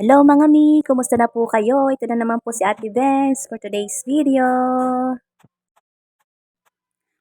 Hello mga mi! Kumusta na po kayo? Ito na naman po si Ate Benz for today's video.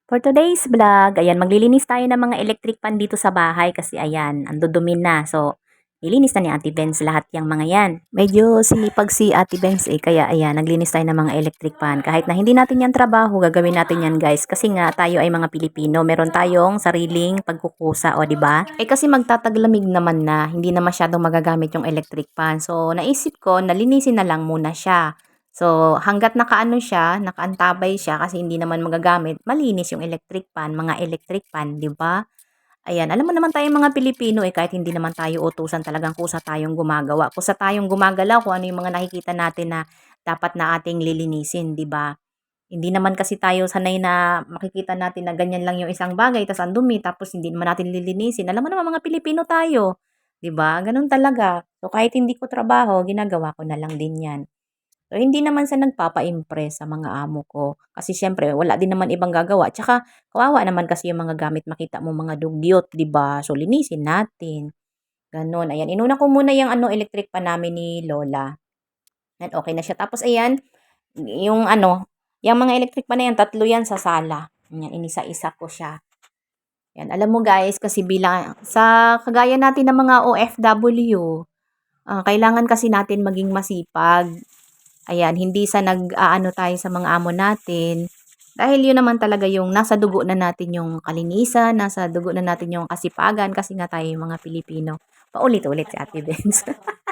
For today's vlog, ayan, maglilinis tayo ng mga electric pan dito sa bahay kasi ayan, andudumi na. So, Nilinis na ni Ate Benz lahat yung mga yan. Medyo sinipag si Ate Benz eh, kaya ayan, naglinis tayo ng mga electric pan. Kahit na hindi natin yan trabaho, gagawin natin yan guys. Kasi nga, tayo ay mga Pilipino, meron tayong sariling pagkukusa, o ba? Diba? Eh kasi magtataglamig naman na, hindi na masyadong magagamit yung electric pan. So, naisip ko, nalinisin na lang muna siya. So, hanggat nakaano siya, nakaantabay siya kasi hindi naman magagamit, malinis yung electric pan, mga electric pan, 'di ba? Ayan, alam mo naman tayong mga Pilipino eh, kahit hindi naman tayo utusan talagang kusa tayong gumagawa. Kusa tayong gumagalaw kung ano yung mga nakikita natin na dapat na ating lilinisin, di ba? Hindi naman kasi tayo sanay na makikita natin na ganyan lang yung isang bagay, tapos ang dumi, tapos hindi naman natin lilinisin. Alam mo naman mga Pilipino tayo, di ba? Ganun talaga. So kahit hindi ko trabaho, ginagawa ko na lang din yan. So, hindi naman sa nagpapa-impress sa mga amo ko. Kasi syempre, wala din naman ibang gagawa. Tsaka, kawawa naman kasi yung mga gamit makita mo mga dugyot, di ba? So, linisin natin. Ganon. Ayan, inuna ko muna yung ano, electric pa namin ni Lola. And okay na siya. Tapos, ayan, yung ano, yung mga electric pa na yan, tatlo yan sa sala. Ayan, inisa-isa ko siya. Yan, alam mo guys, kasi bilang, sa kagaya natin ng mga OFW, uh, ah, kailangan kasi natin maging masipag Ayan, hindi sa nag-aano tayo sa mga amo natin. Dahil yun naman talaga yung nasa dugo na natin yung kalinisan, nasa dugo na natin yung kasipagan kasi nga tayo yung mga Pilipino. Paulit-ulit si Ate Benz.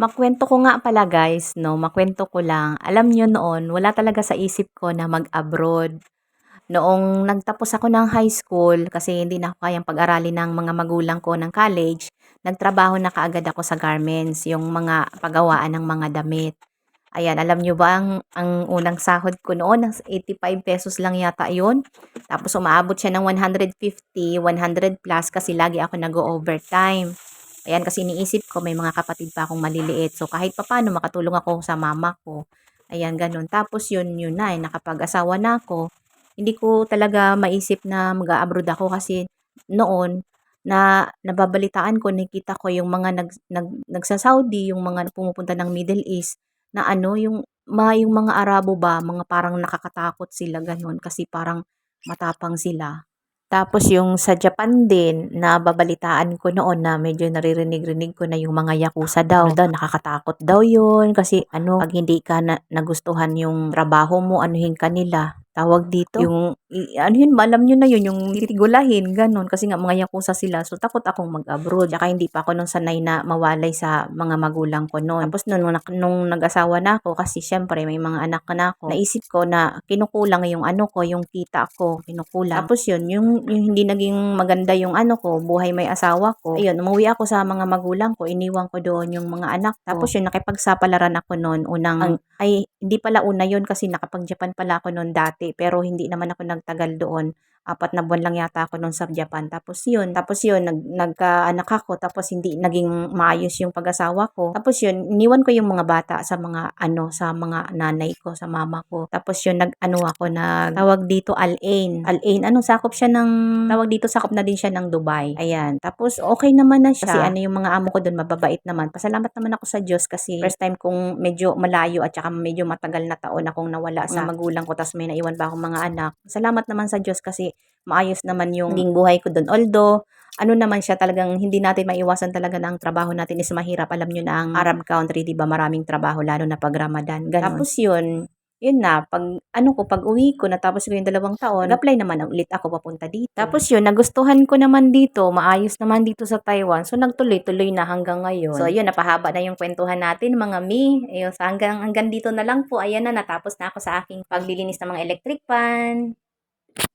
Makwento ko nga pala guys, no, makwento ko lang. Alam nyo noon, wala talaga sa isip ko na mag-abroad. Noong nagtapos ako ng high school, kasi hindi na ako kayang pag-aralin ng mga magulang ko ng college, nagtrabaho na kaagad ako sa garments, yung mga pagawaan ng mga damit. Ayan, alam nyo ba ang, ang unang sahod ko noon, 85 pesos lang yata yun. Tapos umaabot siya ng 150, 100 plus kasi lagi ako nag-overtime. Ayan, kasi iniisip ko may mga kapatid pa akong maliliit. So kahit papano makatulong ako sa mama ko. Ayan, ganun. Tapos yun, yun na, eh, nakapag-asawa na ako. Hindi ko talaga maisip na mag-a-abroad ako kasi noon na nababalitaan ko, nakita ko yung mga nag, nag, nagsa-Saudi, yung mga pumupunta ng Middle East, na ano, yung, ma, yung mga Arabo ba, mga parang nakakatakot sila ganun kasi parang matapang sila. Tapos yung sa Japan din, na babalitaan ko noon na medyo naririnig-rinig ko na yung mga yakuza daw. Daw, nakakatakot daw yun kasi ano, pag hindi ka na, nagustuhan yung trabaho mo, anuhin ka nila tawag dito, yung, ano yun, alam nyo na yun, yung titigulahin, ganun, kasi nga mga yakuza sila, so takot akong mag-abroad, tsaka hindi pa ako nung sanay na mawalay sa mga magulang ko noon. Tapos nung, nung, nung nag-asawa na ako, kasi syempre may mga anak na ako, naisip ko na kinukulang yung ano ko, yung kita ko, kinukulang. Tapos yun, yung, yung hindi naging maganda yung ano ko, buhay may asawa ko, ayun, umuwi ako sa mga magulang ko, iniwan ko doon yung mga anak ko. Tapos yun, nakipagsapalaran ako noon, unang, ang, ay, hindi pala una yun kasi nakapag-Japan pala ako noon dati dati pero hindi naman ako nagtagal doon apat na buwan lang yata ako noon sa Japan. Tapos yun, tapos yun, nag, nagkaanak ako, tapos hindi naging maayos yung pag-asawa ko. Tapos yun, iniwan ko yung mga bata sa mga ano, sa mga nanay ko, sa mama ko. Tapos yun, nag-ano ako, nag tawag dito Al-Ain. Al-Ain, ano, sakop siya ng, tawag dito, sakop na din siya ng Dubai. Ayan. Tapos okay naman na siya. Kasi ano yung mga amo ko doon, mababait naman. Pasalamat naman ako sa Diyos kasi first time kong medyo malayo at saka medyo matagal na taon akong nawala sa magulang ko tapos may naiwan pa akong mga anak. Salamat naman sa Diyos kasi maayos naman yung naging buhay ko doon. Although, ano naman siya talagang hindi natin maiwasan talaga na ang trabaho natin is mahirap. Alam nyo na ang Arab country, di ba maraming trabaho lalo na pag Ramadan. Ganun. Tapos yun, yun na, pag ano ko, pag uwi ko, natapos ko yung dalawang taon, nag-apply naman ulit ako papunta dito. Tapos yun, nagustuhan ko naman dito, maayos naman dito sa Taiwan. So, nagtuloy-tuloy na hanggang ngayon. So, yun, napahaba na yung kwentuhan natin, mga mi. Ayun, so hanggang, hanggang dito na lang po. Ayan na, natapos na ako sa aking paglilinis ng mga electric fan.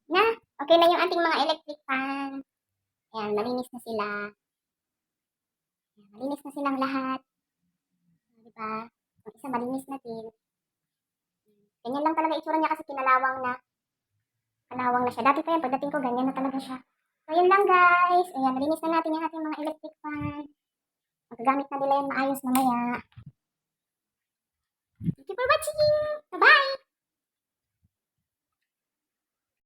Na, Okay na yung ating mga electric fan. Ayan, malinis na sila. Ayan, malinis na silang lahat. Di ba? Yung isa malinis na din. Ganyan lang talaga itsura niya kasi kinalawang na. Kalawang na siya. Dati pa yan, pagdating ko, ganyan na talaga siya. So, yun lang guys. Ayan, malinis na natin yung ating mga electric fan. Magagamit na nila yung maayos mamaya. Thank you for watching! Bye-bye!